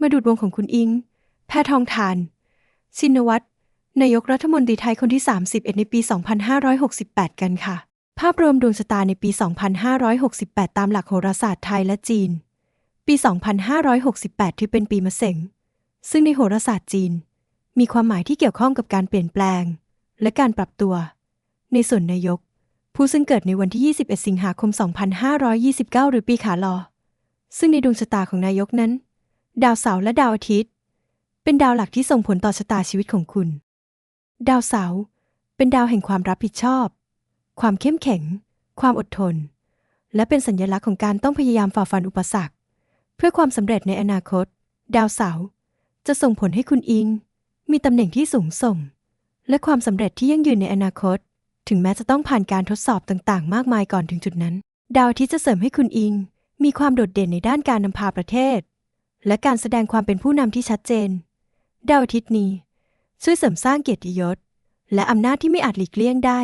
มาดูดวงของคุณอิง แพทองทาน ชินวัตรนายกรัฐมนตรีไทยคนที่ 31 ในปี 2568 กันค่ะ ภาพรวมดวงชะตาในปี 2568 ตามหลักโหราศาสตร์ไทยและจีน ปี 2568 ที่เป็นปีมะเสงซึ่งในโหราศาสตร์จีน มีความหมายที่เกี่ยวข้องกับการเปลี่ยนแปลง และการปรับตัว ในส่วนนายก ผู้ซึ่งเกิดในวันที่ 21 สิงหาคม 2529 หรือปีขาลอ ซึ่งในดวงชะตาของนายกนั้น ดาวเสาร์และดาวอาทิตย์ เป็นดาวหลักที่ส่งผลต่อชะตาชีวิตของคุณ ดาวเสาร์เป็นดาวแห่งความรับผิดชอบ ความเข้มแข็ง ความอดทน และเป็นสัญลักษณ์ของการต้องพยายามฝ่าฟันอุปสรรค เพื่อความสำเร็จในอนาคต ดาวเสาร์จะส่งผลให้คุณอิง มีตำแหน่งที่สูงส่ง และความสำเร็จที่ยั่งยืนในอนาคต ถึงแม้จะต้องผ่านการทดสอบต่างๆ มากมายก่อนถึงจุดนั้น ดาวอาทิตย์จะเสริมให้คุณอิง มีความโดดเด่นในด้านการนำพาประเทศ และการแสดงความเป็นผู้นำที่ชัดเจน ดาวอาทิตย์นี้ ช่วยเสริมสร้างเกียรติยศ และอำนาจที่ไม่อาจหลีกเลี่ยงได้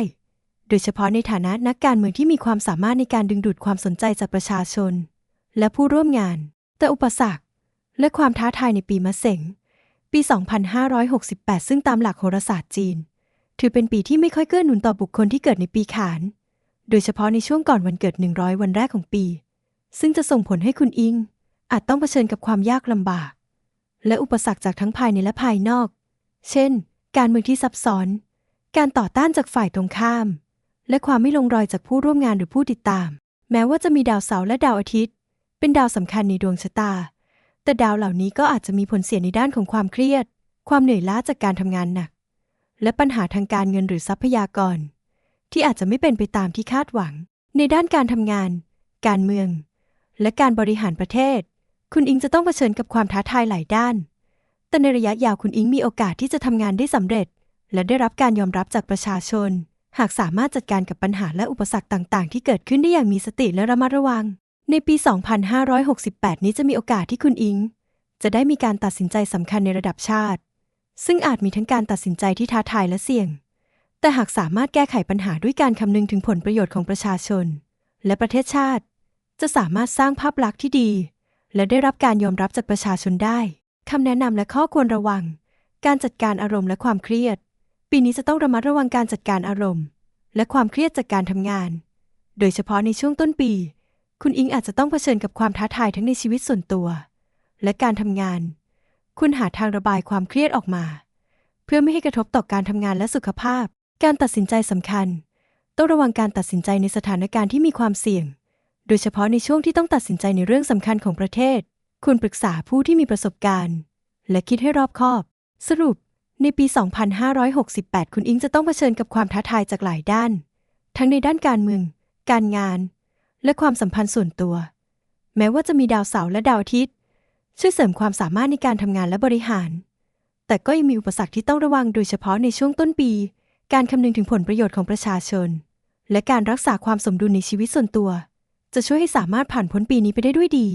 โดยเฉพาะในฐานะนักการเมืองที่มีความสามารถในการดึงดูดความสนใจจากประชาชน และผู้ร่วมงาน แต่อุปสรรค และความท้าทายในปีมะเสงปี 2568 ซึ่งตามหลักโหราศาสตร์จีน ถือเป็นปีที่ไม่ค่อยเกื้อหนุนต่อบุคคลที่เกิดในปีขาน โดยเฉพาะในช่วงก่อนวันเกิด 100 วันแรกของปี ซึ่งจะส่งผลให้คุณอิง อาจต้องเผชิญกับความยากลำบาก และอุปสรรคจากทั้งภายในและภายนอก เช่น การเมืองที่ซับซ้อน การต่อต้านจากฝ่ายตรงข้าม และความไม่ลงรอยจากผู้ร่วมงานหรือผู้ติดตาม แม้ว่าจะมีดาวเสาร์และดาวอาทิตย์ เป็นดาวสำคัญในดวงชะตา แต่ดาวเหล่านี้ก็อาจจะมีผลเสียในด้านของความเครียด ความเหนื่อยล้าจากการทำงานหนัก และปัญหาทางการเงินหรือทรัพยากร ที่อาจจะไม่เป็นไปตามที่คาดหวัง ในด้านการทำงาน การเมือง และการบริหารประเทศ คุณอิงจะต้องเผชิญกับความท้าทายหลายด้าน แต่ในระยะยาวคุณอิงมีโอกาสที่จะทำงานได้สำเร็จ และได้รับการยอมรับจากประชาชน หากสามารถจัดการกับปัญหาและอุปสรรคต่าง ๆ ที่เกิดขึ้นได้อย่างมีสติและระมัดระวัง ในปี 2568 นี้จะมีโอกาสที่คุณอิง จะได้มีการตัดสินใจสำคัญในระดับชาติ ซึ่งอาจมีทั้งการตัดสินใจที่ท้าทายและเสี่ยง แต่หากสามารถแก้ไขปัญหาด้วยการคำนึงถึงผลประโยชน์ของประชาชน และประเทศชาติ จะสามารถสร้างภาพลักษณ์ที่ดี และได้รับการยอมรับจากประชาชนได้คำแนะนำและข้อควรระวัง การจัดการอารมณ์และความเครียด ปีนี้จะต้องระมัดระวังการจัดการอารมณ์ และความเครียดจากการทำงาน โดยเฉพาะในช่วงต้นปี คุณอิงอาจจะต้องเผชิญกับความท้าทายทั้งในชีวิตส่วนตัว และการทำงาน คุณหาทางระบายความเครียดออกมา เพื่อไม่ให้กระทบต่อการทำงานและสุขภาพ การตัดสินใจสำคัญ ต้องระวังการตัดสินใจในสถานการณ์ที่มีความเสี่ยง โดยเฉพาะในช่วงที่ต้องตัดสินใจในเรื่องสำคัญของประเทศ คุณปรึกษาผู้ที่มีประสบการณ์ และคิดให้รอบคอบ สรุป ในปี 2568 คุณอิงจะต้องเผชิญกับความท้าทายจากหลายด้าน ทั้งในด้านการเมือง การงาน และความสัมพันธ์ส่วนตัว แม้ว่าจะมีดาวเสาร์และดาวอาทิตย์ ช่วยเสริมความสามารถในการทำงานและบริหาร แต่ก็ยังมีอุปสรรคที่ต้องระวังโดยเฉพาะในช่วงต้นปี การคำนึงถึงผลประโยชน์ของประชาชน และการรักษาความสมดุลในชีวิตส่วนตัว จะช่วยให้สามารถผ่านพ้นปีนี้ไปได้ด้วยดี